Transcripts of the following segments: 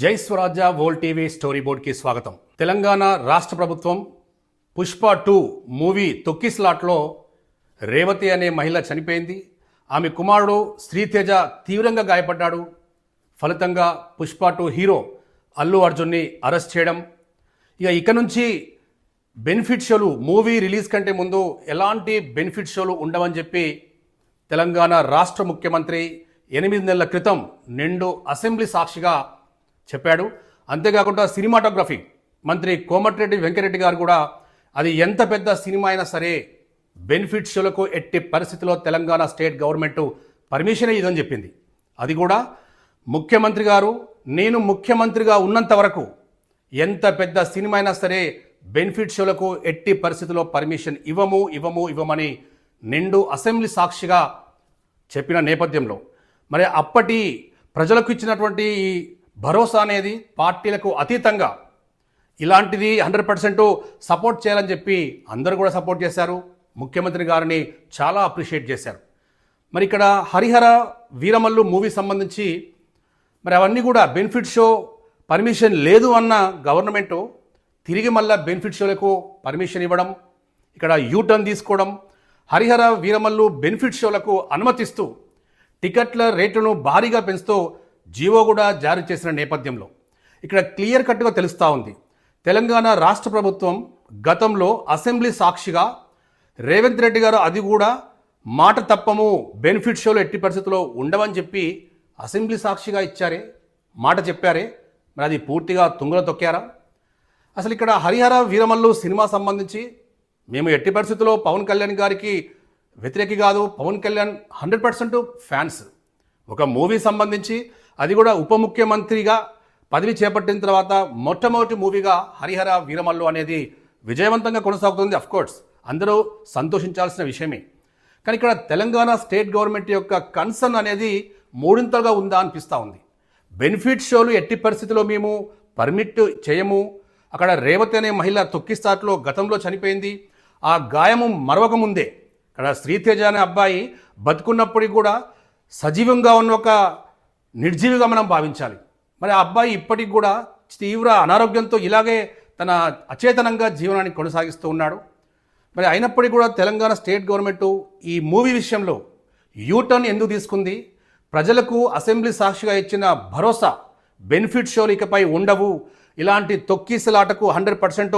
జై స్వరాజ్య వోల్ TV story బోర్డ్కి స్వాగతం. తెలంగాణ రాష్ట్ర ప్రభుత్వం పుష్ప టూ మూవీ తొక్కిస్లాట్లో రేవతి అనే మహిళ చనిపోయింది. ఆమె కుమారుడు శ్రీతేజ తీవ్రంగా గాయపడ్డాడు. ఫలితంగా పుష్ప టూ హీరో అల్లు అర్జున్ని అరెస్ట్ చేయడం. ఇక ఇక నుంచి బెనిఫిట్ షోలు మూవీ రిలీజ్ కంటే ముందు ఎలాంటి బెనిఫిట్ షోలు ఉండవని చెప్పి తెలంగాణ రాష్ట్ర ముఖ్యమంత్రి ఎనిమిది నెలల క్రితం నిండు అసెంబ్లీ సాక్షిగా చెప్పాడు. అంతేకాకుండా సినిమాటోగ్రఫీ. మంత్రి కోమటిరెడ్డి వెంకరెడ్డి గారు కూడా అది ఎంత పెద్ద సినిమా అయినా సరే బెనిఫిట్ షోలకు ఎట్టి పరిస్థితిలో తెలంగాణ స్టేట్ గవర్నమెంట్ పర్మిషన్ ఇదని చెప్పింది. అది కూడా ముఖ్యమంత్రి గారు నేను ముఖ్యమంత్రిగా ఉన్నంత వరకు ఎంత పెద్ద సినిమా అయినా సరే బెనిఫిట్ షోలకు ఎట్టి పరిస్థితుల్లో పర్మిషన్ ఇవ్వము ఇవ్వము ఇవ్వమని నిండు అసెంబ్లీ సాక్షిగా చెప్పిన నేపథ్యంలో. మరి అప్పటి ప్రజలకు ఇచ్చినటువంటి ఈ భరోసా అనేది పార్టీలకు అతీతంగా ఇలాంటిది హండ్రెడ్ పర్సెంట్ సపోర్ట్ చేయాలని చెప్పి అందరూ కూడా సపోర్ట్ చేశారు. ముఖ్యమంత్రి గారిని చాలా అప్రిషియేట్ చేశారు. మరి ఇక్కడ హరిహర వీరమల్లు మూవీ సంబంధించి మరి అవన్నీ కూడా బెనిఫిట్ షో పర్మిషన్ లేదు అన్న గవర్నమెంట్ తిరిగి మళ్ళా బెనిఫిట్ షోలకు పర్మిషన్ ఇవ్వడం ఇక్కడ యూటర్న్ తీసుకోవడం హరిహర వీరమల్లు బెనిఫిట్ షోలకు అనుమతిస్తూ టికెట్ల రేటును భారీగా పెంచుతూ జీవో కూడా జారీ చేసిన నేపథ్యంలో. ఇక్కడ క్లియర్ కట్గా తెలుస్తూ ఉంది. తెలంగాణ రాష్ట్ర ప్రభుత్వం గతంలో అసెంబ్లీ సాక్షిగా రేవంత్ రెడ్డి గారు అది కూడా మాట తప్పము బెనిఫిట్ షోలు ఎట్టి పరిస్థితుల్లో ఉండవని చెప్పి అసెంబ్లీ సాక్షిగా ఇచ్చారే మాట చెప్పారే. మరి అది పూర్తిగా తుంగలో తొక్కారా? అసలు ఇక్కడ హరిహర వీరమల్లు సినిమా సంబంధించి మేము ఎట్టి పరిస్థితుల్లో పవన్ కళ్యాణ్ గారికి వ్యతిరేకి కాదు Pawan Kalyan hundred percent fans. ఒక మూవీ సంబంధించి అది కూడా ఉప ముఖ్యమంత్రిగా పదవి చేపట్టిన తర్వాత మొట్టమొదటి మూవీగా హరిహర వీరమల్లు అనేది విజయవంతంగా కొనసాగుతుంది అఫ్కోర్స్ అందరూ సంతోషించాల్సిన విషయమే. కానీ ఇక్కడ తెలంగాణ స్టేట్ గవర్నమెంట్ యొక్క కన్సర్న్ అనేది మూడింతలుగా ఉందా అనిపిస్తూ ఉంది. బెనిఫిట్ షోలు ఎట్టి పరిస్థితిలో మేము పర్మిట్ చేయము. అక్కడ రేవతి అనే మహిళ తొక్కిస్తాట్లో గతంలో చనిపోయింది. ఆ గాయము మరవకముందే ఇక్కడ శ్రీతేజ అనే అబ్బాయి బతుకున్నప్పటికీ కూడా సజీవంగా ఉన్న ఒక నిర్జీవిగా మనం భావించాలి. మరి ఆ అబ్బాయి ఇప్పటికి కూడా తీవ్ర అనారోగ్యంతో ఇలాగే తన అచేతనంగా జీవనాన్ని కొనసాగిస్తూ ఉన్నాడు. మరి అయినప్పటికీ కూడా తెలంగాణ స్టేట్ గవర్నమెంట్ ఈ మూవీ విషయంలో యూటర్న్ ఎందుకు తీసుకుంది? ప్రజలకు అసెంబ్లీ సాక్షిగా ఇచ్చిన భరోసా బెనిఫిట్ షోలు ఇకపై ఉండవు. ఇలాంటి తొక్కిసలాటకు హండ్రెడ్ పర్సెంట్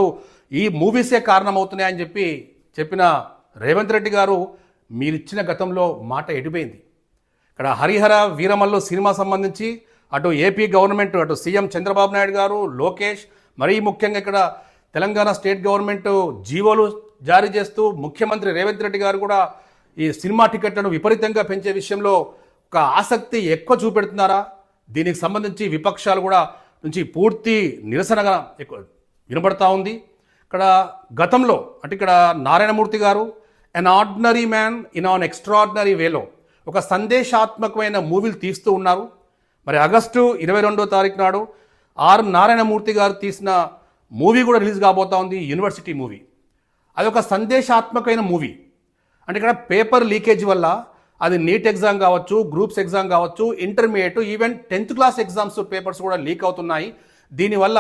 ఈ మూవీసే కారణమవుతున్నాయని చెప్పి చెప్పిన రేవంత్ రెడ్డి గారు మీరిచ్చిన గతంలో మాట ఎడిపోయింది. ఇక్కడ హరిహర వీరమల్లు సినిమా సంబంధించి అటు ఏపీ గవర్నమెంట్ అటు సీఎం చంద్రబాబు నాయుడు గారు లోకేష్ మరీ ముఖ్యంగా ఇక్కడ తెలంగాణ స్టేట్ గవర్నమెంట్ జీవోలు జారీ చేస్తూ ముఖ్యమంత్రి రేవంత్ రెడ్డి గారు కూడా ఈ సినిమా టికెట్లను విపరీతంగా పెంచే విషయంలో ఒక ఆసక్తి ఎక్కువ చూపెడుతున్నారా? దీనికి సంబంధించి విపక్షాలు కూడా నుంచి పూర్తి నిరసనగా ఎక్కువ వినబడతా ఉంది. ఇక్కడ గతంలో అంటే ఇక్కడ నారాయణమూర్తి గారు an ordinary man in an extraordinary వేలో ఒక సందేశాత్మకమైన మూవీలు తీస్తూ ఉన్నారు. మరి ఆగస్టు ఇరవై రెండో తారీఖు నాడు ఆర్ నారాయణమూర్తి గారు తీసిన మూవీ కూడా రిలీజ్ కాబోతా ఉంది యూనివర్సిటీ మూవీ. అది ఒక సందేశాత్మకమైన మూవీ. అంటే ఇక్కడ పేపర్ లీకేజ్ వల్ల అది నీట్ ఎగ్జామ్ కావచ్చు గ్రూప్స్ ఎగ్జామ్ కావచ్చు intermediate even tenth class exams papers కూడా లీక్ అవుతున్నాయి. దీనివల్ల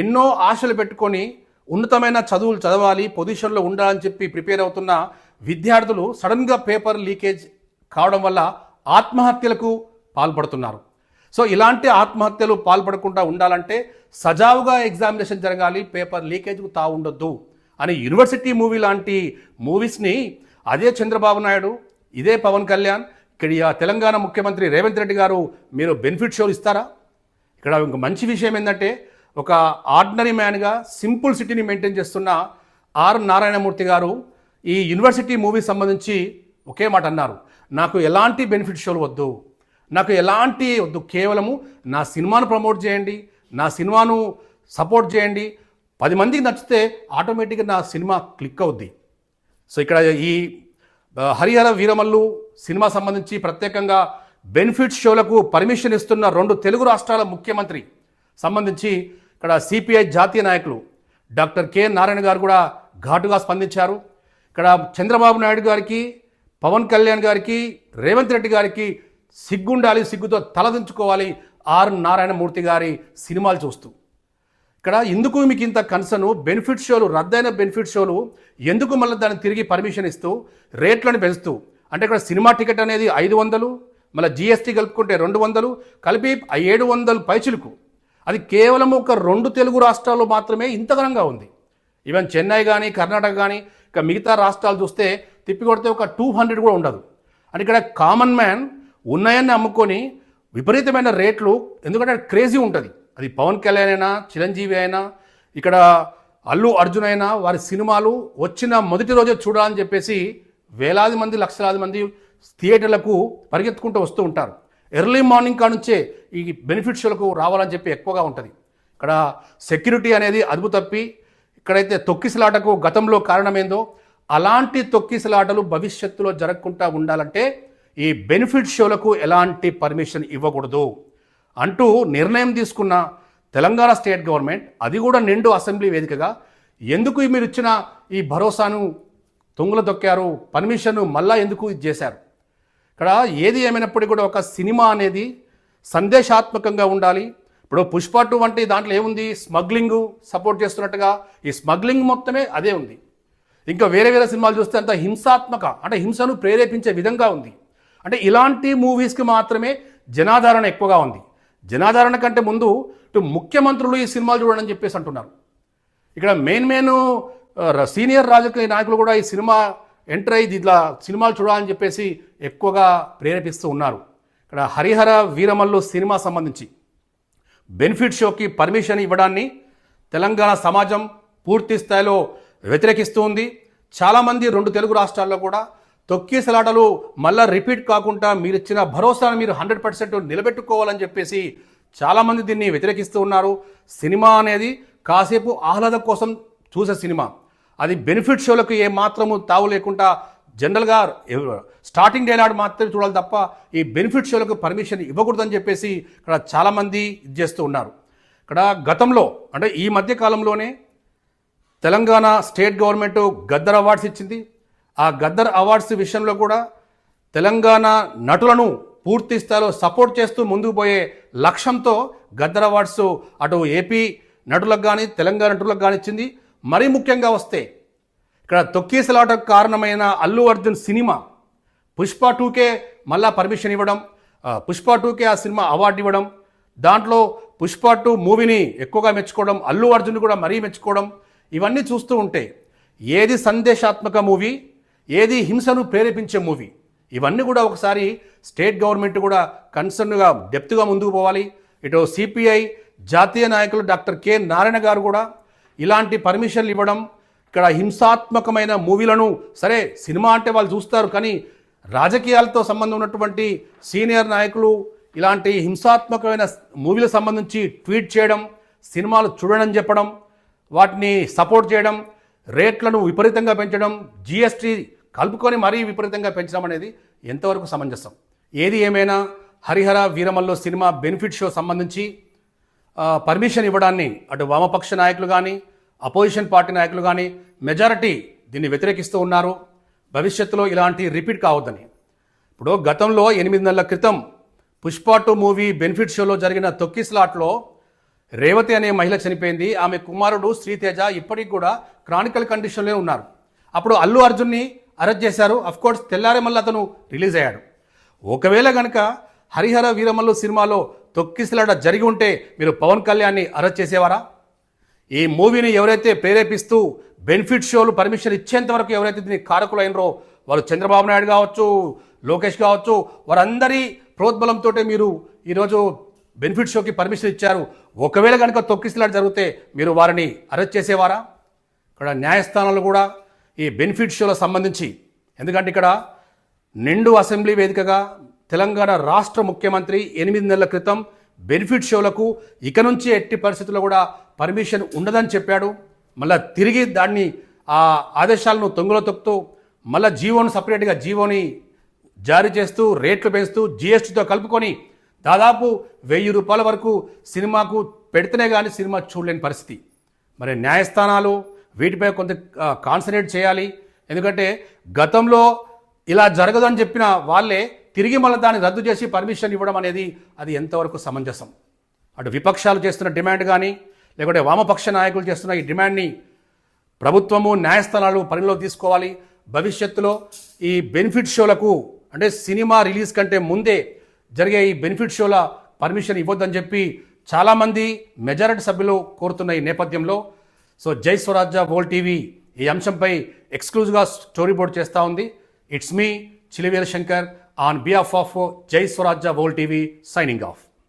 ఎన్నో ఆశలు పెట్టుకొని ఉన్నతమైన చదువులు చదవాలి పొజిషన్లో ఉండాలని చెప్పి ప్రిపేర్ అవుతున్న విద్యార్థులు సడన్గా పేపర్ లీకేజ్ కావడం వల్ల ఆత్మహత్యలకు పాల్పడుతున్నారు. సో ఇలాంటి ఆత్మహత్యలు పాల్పడకుండా ఉండాలంటే సజావుగా ఎగ్జామినేషన్ జరగాలి పేపర్ లీకేజ్కు తా ఉండొద్దు అని యూనివర్సిటీ మూవీ లాంటి మూవీస్ని అదే చంద్రబాబు నాయుడు ఇదే పవన్ కళ్యాణ్ ఇక్కడ తెలంగాణ ముఖ్యమంత్రి రేవంత్ రెడ్డి గారు మీరు బెనిఫిట్ షోలు ఇస్తారా? ఇక్కడ ఇంక మంచి విషయం ఏంటంటే ఒక ఆర్డినరీ మ్యాన్గా సింపుల్ సిటీని మెయింటైన్ చేస్తున్న ఆర్ నారాయణమూర్తి గారు ఈ యూనివర్సిటీ మూవీ సంబంధించి ఒకే మాట అన్నారు. నాకు ఎలాంటి బెనిఫిట్ షోలు వద్దు. నాకు ఎలాంటి వద్దు. కేవలము నా సినిమాను ప్రమోట్ చేయండి. నా సినిమాను సపోర్ట్ చేయండి. పది మందికి నచ్చితే ఆటోమేటిక్గా నా సినిమా క్లిక్ అవుద్ది. సో ఇక్కడ ఈ హరిహర వీరమల్లు సినిమా సంబంధించి ప్రత్యేకంగా బెనిఫిట్ షోలకు పర్మిషన్ ఇస్తున్న రెండు తెలుగు రాష్ట్రాల ముఖ్యమంత్రి సంబంధించి ఇక్కడ సిపిఐ జాతీయ నాయకులు డాక్టర్ కె నారాయణ గారు కూడా ఘాటుగా స్పందించారు. ఇక్కడ చంద్రబాబు నాయుడు గారికి పవన్ కళ్యాణ్ గారికి రేవంత్ రెడ్డి గారికి సిగ్గుండాలి సిగ్గుతో తలదించుకోవాలి ఆర్ నారాయణమూర్తి గారి సినిమాలు చూస్తూ. ఇక్కడ ఎందుకు మీకు ఇంత కన్సర్న్ బెనిఫిట్ షోలు రద్దయిన బెనిఫిట్ షోలు ఎందుకు మళ్ళీ దాన్ని తిరిగి పర్మిషన్ ఇస్తూ రేట్లను పెంచుతూ? అంటే ఇక్కడ సినిమా టికెట్ అనేది ఐదు వందలు మళ్ళీ జిఎస్టీ కలుపుకుంటే రెండు వందలు కలిపి ఏడు వందలు పైచులకు. అది కేవలం ఒక రెండు తెలుగు రాష్ట్రాల్లో మాత్రమే ఇంత ఘనంగా ఉంది. ఈవెన్ చెన్నై కానీ కర్ణాటక కానీ ఇక మిగతా రాష్ట్రాలు చూస్తే తిప్పికొడితే ఒక టూ హండ్రెడ్ కూడా ఉండదు. అని ఇక్కడ కామన్ మ్యాన్ ఉన్నాయని అమ్ముకొని విపరీతమైన రేట్లు ఎందుకంటే క్రేజీ ఉంటుంది. అది పవన్ కళ్యాణ్ అయినా చిరంజీవి అయినా ఇక్కడ అల్లు అర్జున్ అయినా వారి సినిమాలు వచ్చిన మొదటి రోజే చూడాలని చెప్పేసి వేలాది మంది లక్షలాది మంది థియేటర్లకు పరిగెత్తుకుంటూ వస్తూ ఉంటారు. ఎర్లీ మార్నింగ్ కానుంచే ఈ బెనిఫిట్ షోలకు రావాలని చెప్పి ఎక్కువగా ఉంటుంది. ఇక్కడ సెక్యూరిటీ అనేది అదుపు తప్పి ఇక్కడైతే తొక్కిసలాటకు గతంలో కారణమేందో అలాంటి తొక్కిసలాటలు భవిష్యత్తులో జరగకుండా ఉండాలంటే ఈ బెనిఫిట్ షోలకు ఎలాంటి పర్మిషన్ ఇవ్వకూడదు అంటూ నిర్ణయం తీసుకున్న తెలంగాణ స్టేట్ గవర్నమెంట్ అది కూడా నిండు అసెంబ్లీ వేదికగా ఎందుకు మీరు ఇచ్చిన ఈ భరోసాను తొంగులు తొక్కారు పర్మిషన్ మళ్ళా ఎందుకు ఇది చేశారు? ఇక్కడ ఏది ఏమైనప్పటికీ కూడా ఒక సినిమా అనేది సందేశాత్మకంగా ఉండాలి. ఇప్పుడు పుష్ప టూ వంటి దాంట్లో ఏముంది? స్మగ్లింగ్ సపోర్ట్ చేస్తున్నట్టుగా ఈ స్మగ్లింగ్ మొత్తమే అదే ఉంది. ఇంకా వేరే వేరే సినిమాలు చూస్తే అంత హింసాత్మక అంటే హింసను ప్రేరేపించే విధంగా ఉంది. అంటే ఇలాంటి మూవీస్కి మాత్రమే జనాదరణ ఎక్కువగా ఉంది. జనాదరణ కంటే ముందు ఇటు ముఖ్యమంత్రులు ఈ సినిమాలు చూడండి అని చెప్పేసి అంటున్నారు. ఇక్కడ మెయిన్ మెయిన్ సీనియర్ రాజకీయ నాయకులు కూడా ఈ సినిమా ఎంటర్ అయ్యి ఇట్లా సినిమాలు చూడాలని చెప్పేసి ఎక్కువగా ప్రేరేపిస్తూ ఉన్నారు. ఇక్కడ హరిహర వీరమల్లు సినిమా సంబంధించి బెనిఫిట్ షోకి పర్మిషన్ ఇవ్వడాన్ని తెలంగాణ సమాజం పూర్తి స్థాయిలో వ్యతిరేకిస్తూ ఉంది చాలామంది రెండు తెలుగు రాష్ట్రాల్లో కూడా తొక్కిసలాటలు మళ్ళా రిపీట్ కాకుండా మీరు ఇచ్చిన భరోసాను మీరు హండ్రెడ్ పర్సెంట్ నిలబెట్టుకోవాలని చెప్పేసి చాలామంది దీన్ని వ్యతిరేకిస్తూ ఉన్నారు. సినిమా అనేది కాసేపు ఆహ్లాదం కోసం చూసే సినిమా. అది బెనిఫిట్ షోలకు ఏ మాత్రము తావు లేకుండా జనరల్గా స్టార్టింగ్ డైలాగ్ మాత్రమే చూడాలి తప్ప ఈ బెనిఫిట్ షోలకు పర్మిషన్ ఇవ్వకూడదని చెప్పేసి ఇక్కడ చాలామంది ఇది చేస్తూ ఉన్నారు. ఇక్కడ గతంలో అంటే ఈ మధ్య కాలంలోనే Telangana state government Gaddar awards ఇచ్చింది. ఆ గద్దర్ అవార్డ్స్ విషయంలో కూడా తెలంగాణ నటులను పూర్తి స్థాయిలో సపోర్ట్ చేస్తూ ముందుకు పోయే లక్ష్యంతో గద్దర్ అవార్డ్స్ అటు ఏపీ నటులకు కానీ తెలంగాణ నటులకు కానీ ఇచ్చింది. మరీ ముఖ్యంగా వస్తే ఇక్కడ తొక్కీసలాటకు కారణమైన అల్లు అర్జున్ సినిమా పుష్ప టూకే మళ్ళా పర్మిషన్ ఇవ్వడం పుష్ప టూకే ఆ సినిమా అవార్డు ఇవ్వడం దాంట్లో పుష్ప టూ మూవీని ఎక్కువగా మెచ్చుకోవడం అల్లు అర్జున్ కూడా మరీ మెచ్చుకోవడం ఇవన్నీ చూస్తూ ఉంటే ఏది సందేశాత్మక మూవీ ఏది హింసను ప్రేరేపించే మూవీ ఇవన్నీ కూడా ఒకసారి స్టేట్ గవర్నమెంట్ కూడా కన్సర్న్గా డెప్త్గా ముందుకు పోవాలి. ఇటు సిపిఐ జాతీయ నాయకులు డాక్టర్ కె నారాయణ గారు కూడా ఇలాంటి పర్మిషన్లు ఇవ్వడం ఇక్కడ హింసాత్మకమైన మూవీలను సరే సినిమా అంటే వాళ్ళు చూస్తారు కానీ రాజకీయాలతో సంబంధం ఉన్నటువంటి సీనియర్ నాయకులు ఇలాంటి హింసాత్మకమైన మూవీలకు సంబంధించి ట్వీట్ చేయడం సినిమాలు చూడడం చెప్పడం వాటిని సపోర్ట్ చేయడం రేట్లను విపరీతంగా పెంచడం జిఎస్టీ కలుపుకొని మరీ విపరీతంగా పెంచడం అనేది ఎంతవరకు సమంజసం? ఏది ఏమైనా హరిహర వీరమల్లో సినిమా బెనిఫిట్ షో సంబంధించి పర్మిషన్ ఇవ్వడాన్ని అటు వామపక్ష నాయకులు కానీ అపోజిషన్ పార్టీ నాయకులు కానీ మెజారిటీ దీన్ని వ్యతిరేకిస్తూ ఉన్నారు. భవిష్యత్తులో ఇలాంటి రిపీట్ కావద్దని. ఇప్పుడు గతంలో ఎనిమిది నెలల క్రితం పుష్ప టూ మూవీ బెనిఫిట్ షోలో జరిగిన తొక్కిస్లాట్లో రేవతి అనే మహిళ చనిపోయింది. ఆమె కుమారుడు శ్రీతేజ ఇప్పటికి కూడా క్రానికల్ కండిషన్లో ఉన్నారు. అప్పుడు అల్లు అర్జున్ని అరెస్ట్ చేశారు. అఫ్ కోర్స్ తెల్లారే మళ్ళీ అతను రిలీజ్ అయ్యాడు. ఒకవేళ కనుక హరిహర వీరమల్లు సినిమాలో తొక్కిసలాడ జరిగి ఉంటే మీరు పవన్ కళ్యాణ్ని అరెస్ట్ చేసేవారా? ఈ మూవీని ఎవరైతే ప్రేరేపిస్తూ బెనిఫిట్ షోలు పర్మిషన్ ఇచ్చేంత వరకు ఎవరైతే దీనికి కారకులైనరో వారు చంద్రబాబు నాయుడు కావచ్చు లోకేష్ కావచ్చు వారందరి ప్రోద్బలంతో మీరు ఈరోజు బెనిఫిట్ షోకి పర్మిషన్ ఇచ్చారు. ఒకవేళ కనుక తొక్కిసలాట జరిగితే మీరు వారిని అరెస్ట్ చేసేవారా? ఇక్కడ న్యాయస్థానాలు కూడా ఈ బెనిఫిట్ షోలకు సంబంధించి. ఎందుకంటే ఇక్కడ నిండు అసెంబ్లీ వేదికగా తెలంగాణ రాష్ట్ర ముఖ్యమంత్రి ఎనిమిది నెలల క్రితం బెనిఫిట్ షోలకు ఇక నుంచి ఎట్టి పరిస్థితుల్లో కూడా పర్మిషన్ ఉండదని చెప్పాడు. మళ్ళా తిరిగి దాన్ని ఆ ఆదేశాలను తొంగులో తొక్కుతూ మళ్ళా జీవోను సపరేట్గా జీవోని జారీ చేస్తూ రేట్లు పెంచుతూ జీఎస్టీతో కలుపుకొని దాదాపు వెయ్యి రూపాయల వరకు సినిమాకు పెడితేనే కానీ సినిమా చూడలేని పరిస్థితి. మరి న్యాయస్థానాలు వీటిపై కొంత కాన్సన్ట్రేట్ చేయాలి. ఎందుకంటే గతంలో ఇలా జరగదని చెప్పిన వాళ్ళే తిరిగి మళ్ళీ దాన్ని రద్దు చేసి పర్మిషన్ ఇవ్వడం అనేది అది ఎంతవరకు సమంజసం? అటు విపక్షాలు చేస్తున్న డిమాండ్ కానీ లేకుంటే వామపక్ష నాయకులు చేస్తున్న ఈ డిమాండ్ని ప్రభుత్వము న్యాయస్థానాలు పరిగణలో తీసుకోవాలి. భవిష్యత్తులో ఈ బెనిఫిట్ షోలకు అంటే సినిమా రిలీజ్ కంటే ముందే జరిగే ఈ బెనిఫిట్ షోల పర్మిషన్ ఇవ్వద్దని చెప్పి చాలామంది మెజారిటీ సభ్యులు కోరుతున్న ఈ నేపథ్యంలో. సో జై స్వరాజ్య వోల్ టీవీ ఈ అంశంపై ఎక్స్క్లూజివ్గా స్టోరీ బోర్డ్ చేస్తూ ఉంది. It's me Chiliveera Shankar on behalf of Jai Swarajya whole TV signing off.